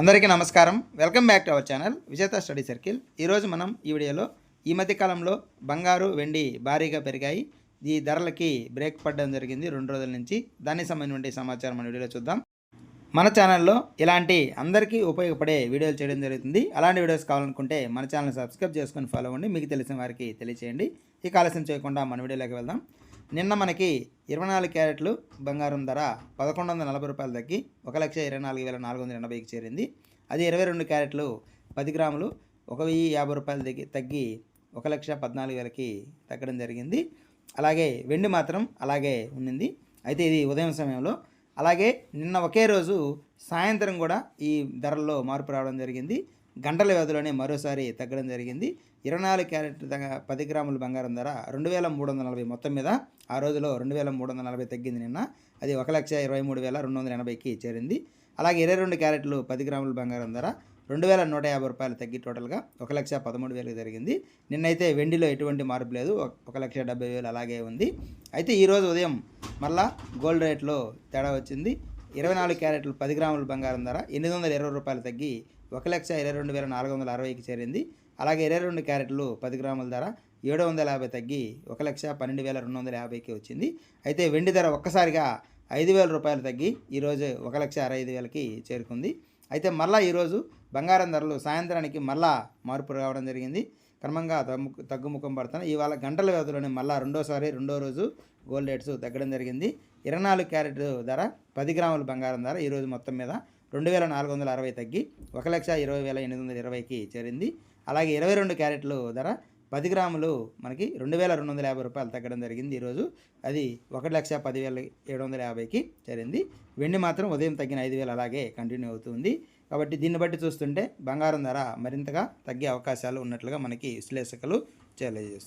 అందరికీ నమస్కారం. Welcome back to our channel Vijetha study circle ఈరోజు మనం ఈ వీడియోలో ఈ మధ్య కాలంలో బంగారు వెండి భారీగా పెరిగాయి. ఈ ధరలకి బ్రేక్ పడడం జరిగింది రెండు రోజుల నుంచి. దానికి సంబంధించిన సమాచారం మన వీడియోలో చూద్దాం. మన ఛానల్లో ఇలాంటి అందరికీ ఉపయోగపడే వీడియోలు చేయడం జరుగుతుంది. అలాంటి వీడియోస్ కావాలనుకుంటే మన ఛానల్ సబ్స్క్రైబ్ చేసుకొని ఫాలో అవ్వండి. మీకు తెలిసిన వారికి తెలియచేయండి. ఈ ఆలస్యం చేయకుండా మన వీడియోలోకి వెళ్దాం. నిన్న మనకి ఇరవై నాలుగు క్యారెట్లు బంగారం ధర పదకొండు వందల నలభై రూపాయలు తగ్గి ఒక లక్ష ఇరవై నాలుగు వేల నాలుగు వందల ఎనభైకి చేరింది. అది ఇరవై రెండు క్యారెట్లు పది గ్రాములు ఒక వెయ్యి యాభై రూపాయలు తగ్గి తగ్గి ఒక లక్ష పద్నాలుగు వేలకి తగ్గడం జరిగింది. అలాగే వెండి మాత్రం అలాగే ఉన్నింది. అయితే ఇది ఉదయం సమయంలో. అలాగే నిన్న ఒకే రోజు సాయంత్రం కూడా ఈ ధరల్లో మార్పు రావడం జరిగింది. గంటల వ్యవధిలోనే మరోసారి తగ్గడం జరిగింది. ఇరవై నాలుగు క్యారెట్ పది గ్రాముల బంగారం ధర రెండు వేల మూడు వందల నలభై మొత్తం మీద ఆ రోజులో రెండు వేల మూడు వందల నలభై తగ్గింది నిన్న. అది ఒక లక్ష ఇరవై మూడు వేల రెండు వందల ఎనభైకి చేరింది. అలాగే ఇరవై రెండు క్యారెట్లు పది గ్రాముల బంగారం ధర రెండు వేల నూట యాభై రూపాయలు తగ్గి టోటల్గా ఒక లక్ష పదమూడు వేలకు జరిగింది. నిన్నైతే వెండిలో ఎటువంటి మార్పు లేదు. ఒక- ఒక లక్ష డెబ్బై వేలు అలాగే ఉంది. అయితే ఈరోజు ఉదయం మళ్ళా గోల్డ్ రేట్లో తేడా వచ్చింది. ఇరవై నాలుగు క్యారెట్లు పది గ్రాముల బంగారం ధర ఎనిమిది వందల ఇరవై రూపాయలు తగ్గి ఒక లక్ష ఇరవై రెండు వేల నాలుగు వందల అరవైకి చేరింది. అలాగే ఇరవై రెండు క్యారెట్లు పది గ్రాముల ధర ఏడు వందల యాభై తగ్గి ఒక లక్ష పన్నెండు వేల రెండు వందల యాభైకి వచ్చింది. అయితే వెండి ధర ఒక్కసారిగా ఐదు వేల రూపాయలు తగ్గి ఈరోజు ఒక లక్ష అరవై ఐదు వేలకి చేరుకుంది. అయితే మళ్ళా ఈరోజు బంగారం ధరలు సాయంత్రానికి మళ్ళా మార్పు రావడం జరిగింది. క్రమంగా తగ్గు తగ్గుముఖం పడుతున్నాయి ఇవాళ గంటల వ్యవధిలోనే మళ్ళా రెండోసారి రెండో రోజు గోల్డ్ రేట్స్ తగ్గడం జరిగింది. ఇరవై నాలుగు క్యారెట్ ధర పది గ్రాముల బంగారం ధర ఈరోజు మొత్తం మీద రెండు వేల నాలుగు వందల అరవై తగ్గి ఒక లక్ష ఇరవై వేల ఎనిమిది వందల ఇరవైకి చేరింది. అలాగే ఇరవై రెండు క్యారెట్లు ధర పది గ్రాములు మనకి రెండు వేల రెండు వందల యాభై రూపాయలు తగ్గడం జరిగింది ఈరోజు అది ఒకటి లక్ష పదివేల ఏడు వందల యాభైకి చేరింది. వెండి మాత్రం ఉదయం తగ్గిన ఐదు వేలు అలాగే కంటిన్యూ అవుతుంది కాబట్టి దీన్ని బట్టి చూస్తుంటే బంగారం ధర మరింతగా తగ్గే అవకాశాలు ఉన్నట్లుగా మనకి విశ్లేషకులు తెలియజేస్తారు